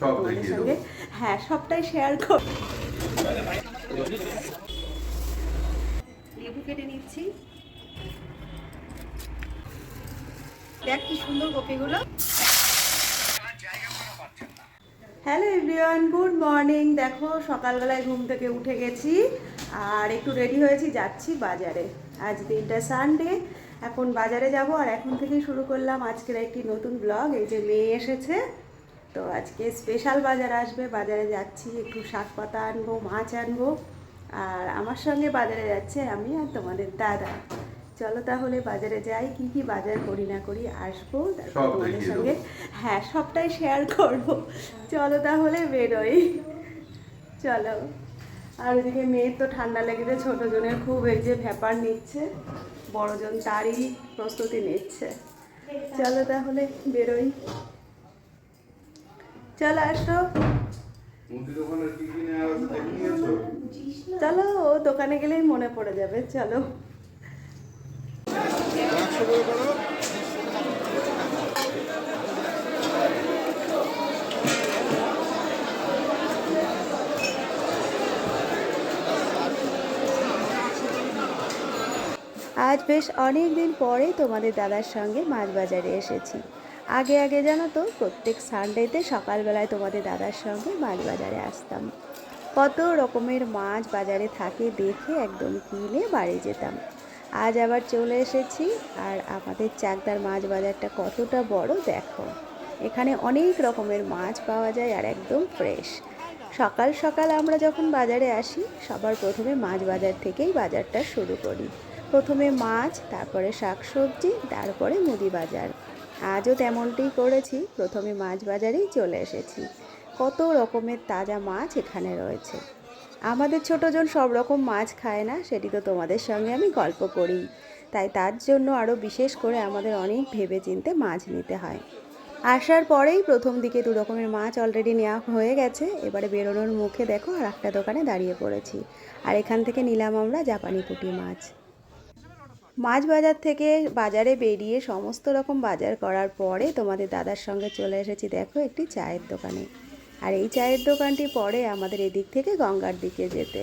তোমাদের সঙ্গে? হ্যাঁ সবটাই শেয়ার কর। লেবু কেটে নিচ্ছি। দেখ কি সুন্দর কপিগুলো হ্যালো এভরিওয়ান গুড মর্নিং। দেখো সকালবেলায় ঘুম থেকে উঠে গেছি আর একটু রেডি হয়েছি যাচ্ছি বাজারে। আজ দিনটা সানডে এখন বাজারে যাব আর এখন থেকেই শুরু করলাম আজকের একটি নতুন ব্লগ এই যে মেয়ে এসেছে তো আজকে স্পেশাল বাজার আসবে বাজারে যাচ্ছি একটু শাক পাতা আনব মাছ আনব আর আমার সঙ্গে বাজারে যাচ্ছে আমি আর তোমাদের দাদা। চলো তাহলে বাজারে যাই কি কি বাজার করি না করি আসব তারপর তোমাদের সঙ্গে হ্যাঁ সবটাই শেয়ার করব। চলো তাহলে বেরোই। চলো। আর ওদিকে মেয়ের তো ঠান্ডা লেগেছে ছোট জনের খুব এই যে ভ্যাপার নিচ্ছে বড়জন তারই প্রস্তুতি নিচ্ছে। চলো তাহলে বেরোই। চলো আসো? চলো ও দোকানে গেলেই মনে পড়ে যাবে চলো। আজ বেশ অনেক দিন পরে তোমাদের দাদার সঙ্গে মাছ বাজারে এসেছি। আগে আগে জানো তো, প্রত্যেক সানডেতে সকালবেলায় তোমাদের দাদার সঙ্গে মাছ বাজারে আসতাম। কত রকমের মাছ বাজারে থাকে দেখে একদম কিনে বাড়ি যেতাম। আজ আবার চলে এসেছি, আর আমাদের চাকদার মাছ বাজারটা কতটা বড় দেখো। এখানে অনেক রকমের মাছ পাওয়া যায় আর একদম ফ্রেশ সকাল সকাল আমরা যখন বাজারে আসি, সবার প্রথমে মাছ বাজার থেকেই বাজারটা শুরু করি। প্রথমে মাছ, তারপরে শাকসবজি, তারপরে মুদি বাজার। আজও তেমনটিই করেছি। প্রথমে মাছ বাজারেই চলে এসেছি। কত রকমের তাজা মাছ এখানে রয়েছে। আমাদের ছোটজন সব রকম মাছ খায় না, সেটি তো তোমাদের সঙ্গে আমি গল্প করি। তাই তার জন্য আরও বিশেষ করে আমাদের অনেক ভেবে চিনতে মাছ নিতে হয়। আসার পরেই প্রথম দিকে দু রকমের মাছ অলরেডি নেওয়া হয়ে গেছে। এবারে বেরোনোর মুখে দেখো আর একটা দোকানে দাঁড়িয়ে পড়েছি। আর এখান থেকে নিলাম আমরা জাপানি পুঁটি মাছ। মাছ বাজার থেকে বাজারে বেরিয়ে সমস্ত রকম বাজার করার পরে তোমাদের দাদার সঙ্গে চলে এসেছি, দেখো একটি চায়ের দোকানে। আর এই চায়ের দোকানটি পরে আমাদের এদিক থেকে গঙ্গার দিকে যেতে।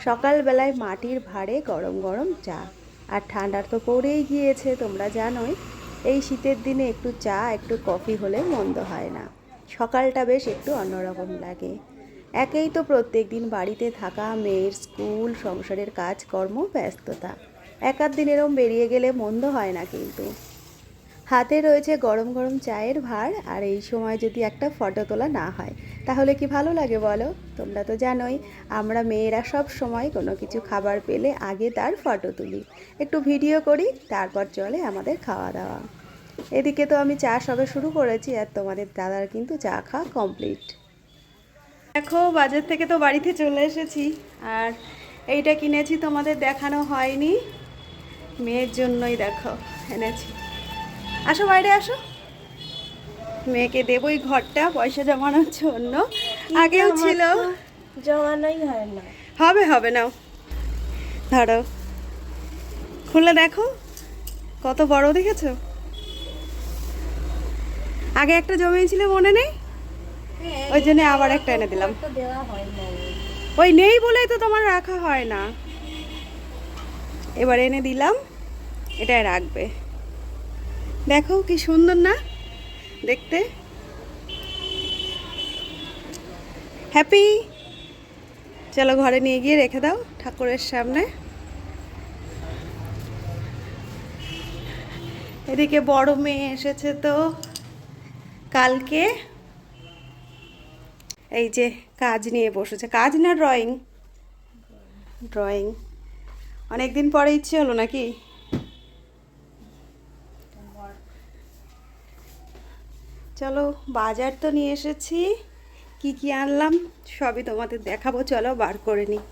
সকালবেলায় মাটির ভাঁড়ে গরম গরম চা। আর ঠান্ডার তো পড়েই গিয়েছে, তোমরা জানোই। এই শীতের দিনে একটু চা, একটু কফি হলে মন্দ হয় না। সকালটা বেশ একটু অন্যরকম লাগে। একেই তো প্রত্যেক দিন বাড়িতে থাকা, মেয়ের স্কুল, সংসারের কাজকর্ম, ব্যস্ততা। একাধ দিন এরম বেরিয়ে গেলে মন্দ হয় না কিন্তু। হাতে রয়েছে গরম গরম চায়ের ভাঁড় আর এই সময় যদি একটা ফটো তোলা না হয়, তাহলে কি ভালো লাগে বলো? তোমরা তো জানোই, আমরা মেয়েরা সব সময় কোনো কিছু খাবার পেলে আগে তার ফটো তুলি। একটু ভিডিও করি, তারপর চলে আমাদের খাওয়া দাওয়া। এদিকে তো আমি চা সবে শুরু করেছি, আর তোমাদের দাদার কিন্তু চা খাওয়া কমপ্লিট। দেখো, বাজার থেকে তো বাড়িতে চলে এসেছি, আর এইটা কিনেছি তোমাদের দেখানো হয়নি। মেয়ের জন্যই দেখো এনেছি। আসো বাইরে আসো। মেয়েকে দেবই ঘরটা পয়সা জমানোর জন্য। আগেও ছিল। জমানোই হয় না। হবে হবে নাও। ধরো। খুলে দেখো কত বড় দেখেছ? আগে একটা জমি ছিল মনে নেই? ওই জন্য আবার একটা এনে দিলাম। হয় ওই নেই বলেই তো তোমার রাখা হয় না। এবার এনে দিলাম, এটাই রাখবে। দেখো কি সুন্দর না? দেখতে। হ্যাপি চলো ঘরে নিয়ে গিয়ে রেখে দাও ঠাকুরের সামনে। এদিকে বড় মেয়ে এসেছে তো কালকে। এই যে কাজ নিয়ে বসেছে। কাজ না ড্রয়িং ড্রয়িং অনেক দিন পরে ইচ্ছে হলো নাকি? চলো বাজার তো নিয়ে এসেছি। কি কি আনলাম সবই তোমাদের দেখাবো, চলো বার করে নিই।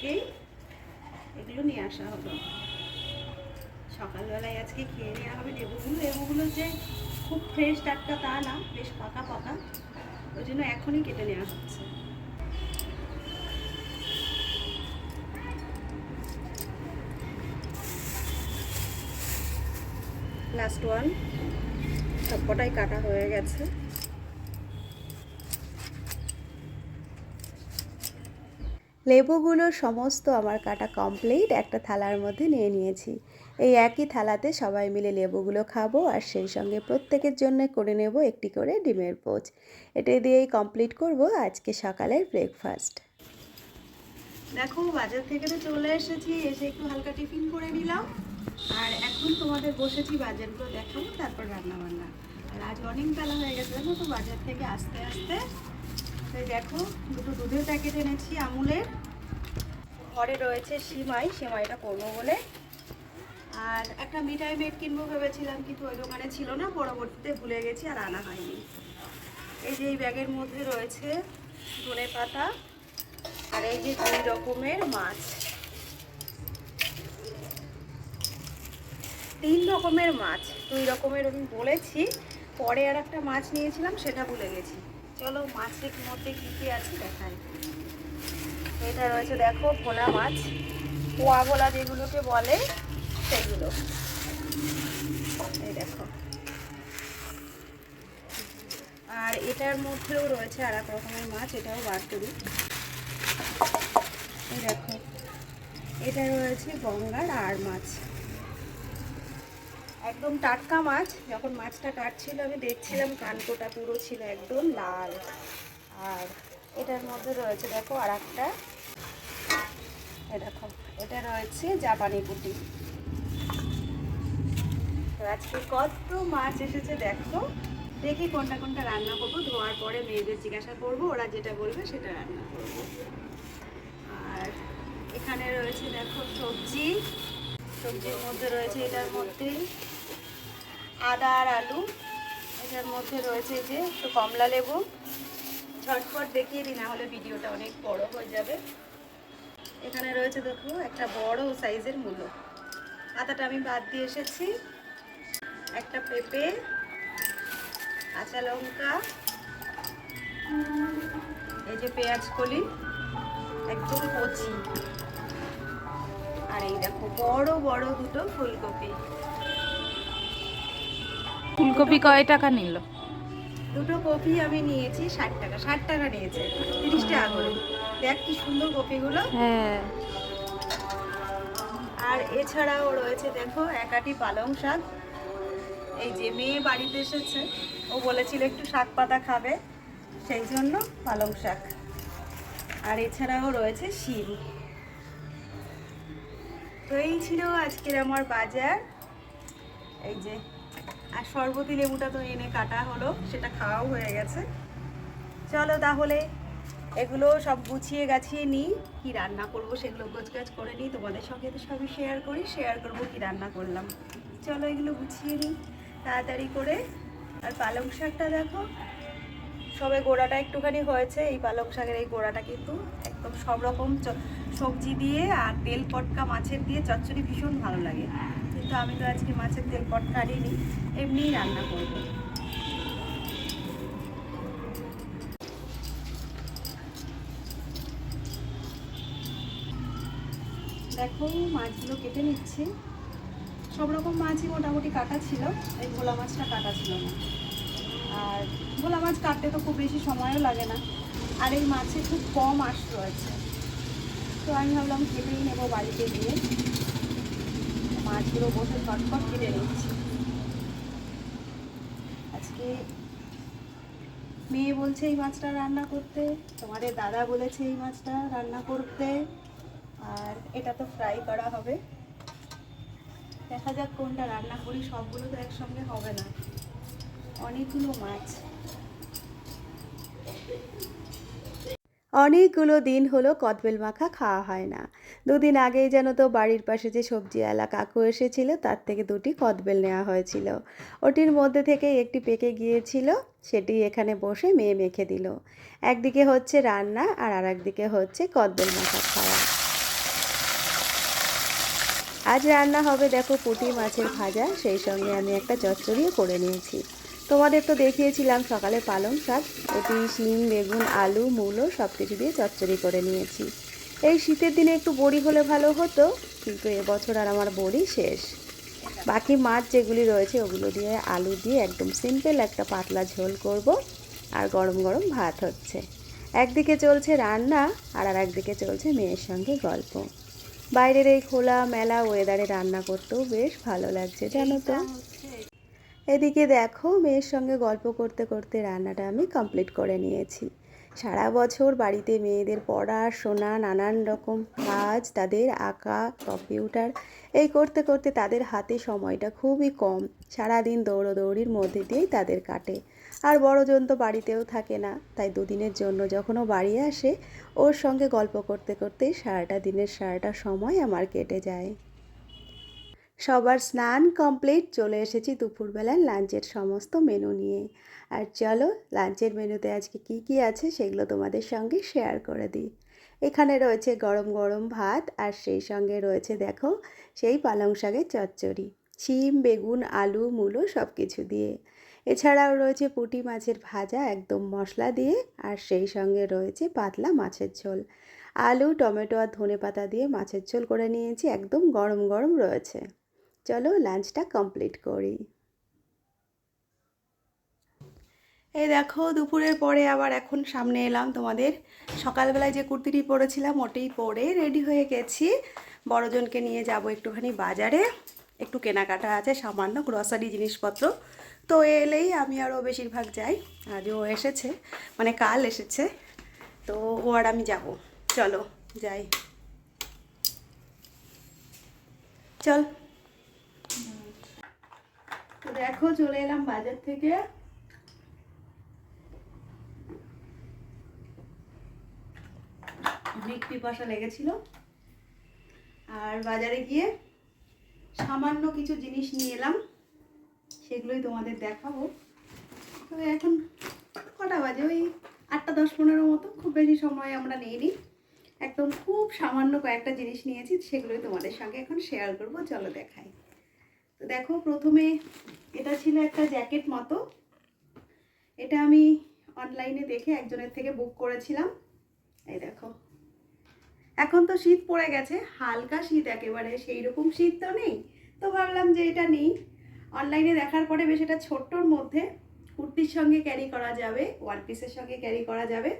থেকেই এগুলো নিয়ে আসা হলো। সকালবেলায় আজকে খেয়ে নেওয়া হবে লেবুগুলো। লেবুগুলো যে খুব ফ্রেশ টাটকা তা না, বেশ পাকা পাকা। ওই জন্য এখনই কেটে নেওয়া হচ্ছে। লাস্ট ওয়ান সবকটাই কাটা হয়ে গেছে। লেবুগুলো সমস্ত আমার কাটা কমপ্লিট একটা থালার মধ্যে নিয়ে নিয়েছি। এই একই থালাতে সবাই মিলে লেবুগুলো খাব আর সেই সঙ্গে প্রত্যেকের জন্য করে নেব একটি করে ডিমের পোচ। এটা দিয়েই কমপ্লিট করব আজকে সকালের ব্রেকফাস্ট দেখো, বাজার থেকে তো চলে এসেছি, এসে একটু হালকা টিফিন করে নিলাম। আর এখন তোমাদের বসেছি বাজারগুলো দেখাবো, তারপর রান্না বান্না আর আজ অনেক বেলা হয়ে গেছে, জানো তো? বাজার থেকে আস্তে আসতে এই দেখো, দুটো দুধের প্যাকেট এনেছি, আমুলের। ঘরে রয়েছে সিমাই, সিমাইটা করব বলে। আর একটা মিঠাই মেট কিনবো ভেবেছিলাম, কিন্তু ওই দোকানে ছিল না, পরবর্তীতে ভুলে গেছি আর আনা হয়নি। এই যে এই ব্যাগের মধ্যে রয়েছে ধনে পাতা আর এই যে দুই রকমের মাছ। তিন রকমের মাছ, দুই রকমের আমি বলেছি, পরে আর একটা মাছ নিয়েছিলাম, সেটা ভুলে গেছি। চলো মাছের মধ্যে কী কী আছে দেখাই। এটা রয়েছে দেখো ভোলা মাছ। পোয়া ভোলা যেগুলোকে বলে সেগুলো। এই দেখো। আর এটার মধ্যেও রয়েছে আর এক রকমের মাছ, এটাও বার করি এই দেখো। এটা রয়েছে গঙ্গার আর মাছ। একদম টাটকা মাছ, যখন মাছটা কাটছিল আমি দেখছিলাম কানকোটা পুরো ছিল একদম লাল। আর এটার মধ্যে রয়েছে দেখো আর একটা দেখো, এটা রয়েছে জাপানি পুটি। আজকে কত মাছ এসেছে দেখো। দেখি কোনটা কোনটা রান্না করব, ধোয়ার পরে মেয়েদের জিজ্ঞাসা করব, ওরা যেটা বলবে সেটা রান্না করব। আর এখানে রয়েছে দেখো সবজি। সবজির মধ্যে রয়েছে এটার মধ্যে আদা আর আলু। এটার মধ্যে রয়েছে যে একটু কমলা লেবু। ঝটপট দেখিয়ে দিই না হলে ভিডিওটা অনেক বড় হয়ে যাবে। এখানে রয়েছে দেখো একটা বড় সাইজের মূলো। পাতাটা আমি বাদ দিয়ে এসেছি। একটা পেঁপে, কাঁচা লঙ্কা, এই যে পেঁয়াজ কলি, একদম কচি। আর এই দেখো বড় বড় দুটো ফুলকপি। ফুলকপি কয় টাকা নিল? দুটো কপি আমি নিয়েছি ষাট টাকা। ষাট টাকা নিয়েছে তিরিশ টাকা করে। দেখ কি সুন্দর কপিগুলো। হ্যাঁ। আর এছাড়াও রয়েছে দেখো একাটি পালং শাক। এই যে মেয়ে বাড়িতে এসেছে ও বলেছিল একটু শাক পাতা খাবে সেই জন্য পালং শাক। আর এছাড়াও রয়েছে শিম। তো এই ছিল আজকের আমার বাজার। এই যে আর শরবতি লেবুটা তো এনে কাটা হলো, সেটা খাওয়াও হয়ে গেছে। চলো তাহলে, এগুলো সব গুছিয়ে গাছিয়ে নিই, কি রান্না করব সেগুলো গোছগাছ করে নিই, তোমাদের সঙ্গে তো সবই শেয়ার করি শেয়ার করব কি রান্না করলাম। চলো এগুলো গুছিয়ে নিই তাড়াতাড়ি করে। আর পালং শাকটা দেখো, সবে গোড়াটা একটুখানি হয়েছে, এই পালং শাকের এই গোড়াটা কিন্তু একদম সব রকম সবজি দিয়ে আর তেল পটকা মাছের দিয়ে চচ্চড়ি ভীষণ ভালো লাগে। কিন্তু আমি তো আজকে মাছের তেল পটকা আনিনি এমনিই রান্না করব। দেখো, মাছগুলো কেটে নিচ্ছি। সব রকম মাছই মোটামুটি কাটা ছিল, এই ভোলা মাছটা কাটা ছিল না। আর ভোলা মাছ কাটতে তো খুব বেশি সময়ও লাগে না, আর এই মাছে খুব কম আঁশ রয়েছে। তো আমি ভাবলাম কেটেই নেব বাড়িতে গিয়ে। মাছগুলো বসে ফটফট কেটে নিচ্ছি আজকে মেয়ে বলছে এই মাছটা রান্না করতে, তোমাদের দাদা বলেছে এই মাছটা রান্না করতে, আর এটা তো ফ্রাই করা হবে। দেখা যাক কোনটা রান্না করি, সবগুলো তো একসঙ্গে হবে না। অনেকগুলো মাছ। অনেকগুলো দিন হলো কদবেল মাখা খাওয়া হয় না। দুদিন আগেই যেন তো বাড়ির পাশে যে সবজিওয়ালা কাকু এসেছিল, তার থেকে দুটি কদবেল নেওয়া হয়েছিল। ওটির মধ্যে থেকে একটি পেকে গিয়েছিল, সেটি এখানে বসে মেয়ে মেখে দিল। একদিকে হচ্ছে রান্না আর আর একদিকে হচ্ছে কদবেল মাখা খাওয়া। আজ রান্না হবে দেখো পুঁটি মাছের ভাজা, সেই সঙ্গে আমি একটা চচ্চড়িও করে নিয়েছি। তোমাদের তো দেখিয়েছিলাম সকালে পালং শাক পুঁটি শিম বেগুন, আলু, মূলো সব কিছু দিয়ে চচ্চড়ি করে নিয়েছি। এই শীতের দিনে একটু বড়ি হলে ভালো হতো, কিন্তু এবছর আর আমার বড়ি শেষ। বাকি মাছ যেগুলি রয়েছে, ওগুলো দিয়ে আলু দিয়ে একদম সিম্পল একটা পাতলা ঝোল করব, আর গরম গরম ভাত হচ্ছে। একদিকে চলছে রান্না, আর আর একদিকে চলছে মেয়ের সঙ্গে গল্প। বাইরের এই খোলা মেলা ওয়েদারে রান্না করতেও বেশ ভালো লাগছে, জানো তো। এদিকে দেখো, মেয়ের সঙ্গে গল্প করতে করতে রান্নাটা আমি কমপ্লিট করে নিয়েছি। সারা বছর বাড়িতে মেয়েদের পড়া, শোনা, নানান রকম কাজ, তাদের আঁকা, কম্পিউটার, এই করতে করতে তাদের হাতে সময়টা খুবই কম। সারাদিন দৌড়োদৌড়ির মধ্যে দিয়েই তাদের কাটে। আর বড়জন তো বাড়িতেও থাকে না, তাই দুদিনের জন্য যখন ও বাড়ি আসে, ওর সঙ্গে গল্প করতে করতেই সারাটা দিনের সারাটা সময় আমার কেটে যায়। সবার স্নান কমপ্লিট চলে এসেছি দুপুরবেলার লাঞ্চের সমস্ত মেনু নিয়ে। আর চলো, লাঞ্চের মেনুতে আজকে কি কি আছে সেগুলো তোমাদের সঙ্গে শেয়ার করে দিই। এখানে রয়েছে গরম গরম ভাত, আর সেই সঙ্গে রয়েছে দেখো, সেই পালং শাকের চচ্চড়ি। শিম, বেগুন, আলু, মূলো সব কিছু দিয়ে। এছাড়াও রয়েছে পুঁটি মাছের ভাজা একদম মশলা দিয়ে, আর সেই সঙ্গে রয়েছে পাতলা মাছের ঝোল। আলু, টমেটো আর ধনে পাতা দিয়ে মাছের ঝোল করে নিয়েছি, একদম গরম গরম রয়েছে। চলো লাঞ্চটা কমপ্লিট করি। এই দেখো, দুপুরের পরে আবার এখন সামনে এলাম তোমাদের। সকালবেলায় যে কুর্তিটি পরেছিলাম ওটাই পরে রেডি হয়ে গেছি। বড়জনকে নিয়ে যাব একটুখানি বাজারে। একটু কেনাকাটা আছে, সামান্য গ্রসারি জিনিসপত্র। তো এলেই আমি আরও বেশিরভাগ যাই। আজ ও এসেছে মানে কাল এসেছে। তো ও আর আমি যাব। চলো, যাই। চল। দেখো, চলে এলাম বাজার থেকে। অনেক পিপাসা লেগেছিল। আর বাজারে গিয়ে সামান্য কিছু জিনিস নিয়ে এলাম। সেগুলোই তোমাদের দেখাবো। তবে এখন কটা বাজে? ওই আটটা দশ পনেরো মতো। খুব বেশি সময় আমরা নিইনি। একদম খুব সামান্য কয়েকটা জিনিস নিয়েছি, সেগুলোই তোমাদের সঙ্গে এখন শেয়ার করব। চলো দেখাই। তো দেখো, প্রথমে এটা ছিল একটা জ্যাকেট মতো। এটা আমি অনলাইনে দেখে একজনের থেকে বুক করেছিলাম। এই দেখো। এখন তো শীত পড়ে গেছে, হালকা শীত একেবারে সেই রকম শীত তো নেই। তো ভাবলাম যে এটা নেই। অনলাইনে দেখার পরে বেশ এটা ছোট্টর মধ্যে কুর্তির সঙ্গে ক্যারি করা যাবে ওয়ান পিসের সঙ্গে ক্যারি করা যাবে।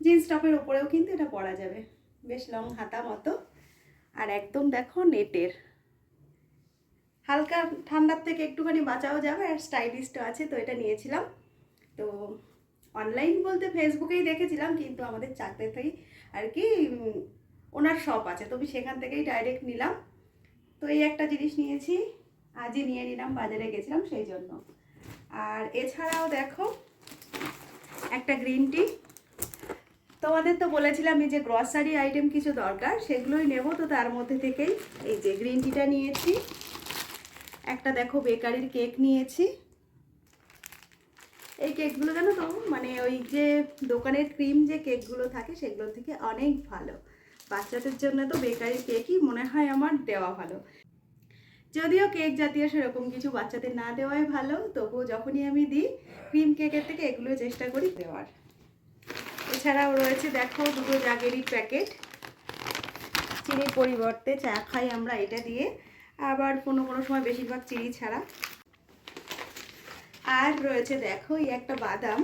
জিন্স টপের ওপরেও কিন্তু এটা পরা যাবে। বেশ লং হাতা মতো। আর একদম দেখো নেটের। হালকা ঠান্ডার থেকে একটুখানি বাঁচাও যাবে, আর স্টাইলিশও আছে, তো এটা নিয়েছিলাম। তো অনলাইন বলতে ফেসবুকেই দেখেছিলাম, কিন্তু আমাদের চাকরি আর কি ওনার শপ আছে, তো আমি সেখান থেকেই ডাইরেক্ট নিলাম। তো এই একটা জিনিস নিয়েছি, আজই নিয়ে নিলাম, বাজারে গেছিলাম সেই জন্য। আর এছাড়াও দেখো, একটা গ্রিন টি তোমাদের তো বলেছিলাম এই যে গ্রসারি আইটেম কিছু দরকার, সেগুলোই নেব, তো তার মধ্যে থেকেই এই যে গ্রিন টিটা নিয়েছি। একটা দেখো বেকারির কেক নিয়েছি। এই কেকগুলো জানো তো মানে ওই যে দোকানের ক্রিম যে কেকগুলো থাকে সেগুলো থেকে অনেক ভালো। বাচ্চাদের জন্য তো বেকারি কেকই মনে হয় আমার দেওয়া ভালো। যদিও কেক জাতীয় সেরকম কিছু বাচ্চাদের না দেওয়াই ভালো, তবুও যখনই আমি দিই, ক্রিম কেকের থেকে এগুলো চেষ্টা করি দেওয়ার। এছাড়াও রয়েছে দেখো দুটো জাগেরি প্যাকেট। চিনির পরিবর্তে চা খাই আমরা এটা দিয়ে। আবার কোনো কোনো সময় বেশিরভাগ চিনি ছাড়া। আর রয়েছে দেখো, এই একটা বাদাম।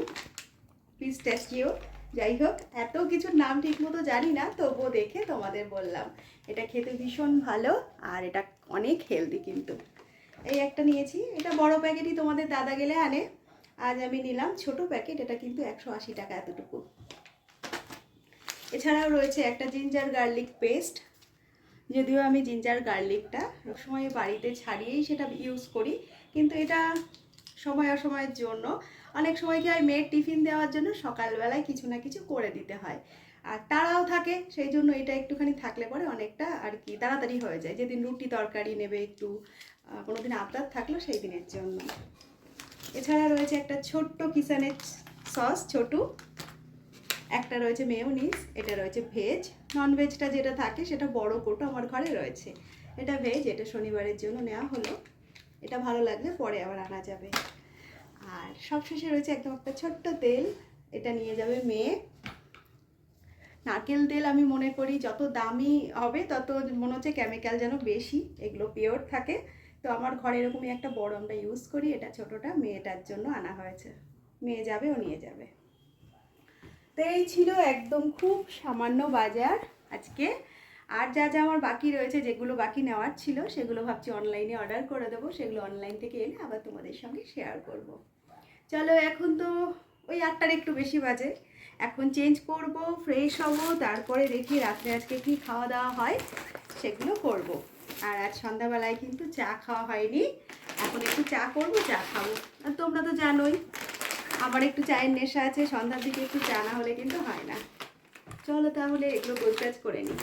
পিস্টাচিও যাই হোক, এত কিছুর নাম ঠিক মতো জানি না, তবুও দেখে তোমাদের বললাম। এটা খেতে ভীষণ ভালো আর এটা অনেক হেলদি কিন্তু। এই একটা নিয়েছি। এটা বড় প্যাকেটই তোমাদের দাদা গেলে আনে। আজ আমি নিলাম ছোট প্যাকেট, এটা কিন্তু একশো আশি টাকা এতটুকু। এছাড়াও রয়েছে একটা জিঞ্জার গার্লিক পেস্ট যদিও আমি জিঞ্জার গার্লিকটা সবসময় বাড়িতে ছাড়িয়েই সেটা ইউজ করি, কিন্তু এটা সময় অসময়ের জন্য। অনেক সময় কি হয়, মেয়ের টিফিন দেওয়ার জন্য সকালবেলায় কিছু না কিছু করে দিতে হয়। আর তারাও থাকে, সেই জন্য এটা একটুখানি থাকলে পরে অনেকটা আর কি তাড়াতাড়ি হয়ে যায়। যেদিন রুটি তরকারি নেবে একটু কোনো দিন আবদার থাকল সেই দিনের জন্য। এছাড়া রয়েছে একটা ছোট্ট কিষানের সস ছোটু। একটা রয়েছে মেয়োনিজ এটা রয়েছে ভেজ নন ভেজটা যেটা থাকে, সেটা বড় কোটো আমার ঘরে রয়েছে। এটা ভেজ এটা শনিবারের জন্য নেওয়া হলো। এটা ভালো লাগলে পরে আবার আনা যাবে। আর সবশেষে রয়েছে একদম একটা ছোট্ট তেল, এটা নিয়ে যাবে মেয়ে। নারকেল তেল আমি মনে করি যত দামি হবে, তত মনে হচ্ছে কেমিক্যাল যেন বেশি, এগুলো পিওর থাকে। তো আমার ঘরে এরকমই একটা বড় আমরা ইউজ করি, এটা ছোটোটা মেয়েটার জন্য আনা হয়েছে। মেয়ে যাবে, ও নিয়ে যাবে। তো এই ছিল একদম খুব সামান্য বাজার আজকে। আর যা যা আমার বাকি রয়েছে, যেগুলো বাকি নেওয়ার ছিল, সেগুলো ভাবছি অনলাইনে অর্ডার করে দেবো। সেগুলো অনলাইন থেকে এনে আবার তোমাদের সঙ্গে শেয়ার করব। চলো এখন তো ওই আটটার একটু বেশি বাজে। এখন চেঞ্জ করব ফ্রেশ হব, তারপরে দেখি রাত্রে আজকে কি খাওয়া দাওয়া হয়, সেগুলো করব। আর আজ সন্ধ্যাবেলায় কিন্তু চা খাওয়া হয়নি। এখন একটু চা করব, চা খাব। আর তোমরা তো জানোই আমার একটু চায়ের নেশা আছে, সন্ধ্যার দিকে একটু চা না হলে কিন্তু হয় না। চলো তাহলে এগুলো গোজগাজ করে নিই।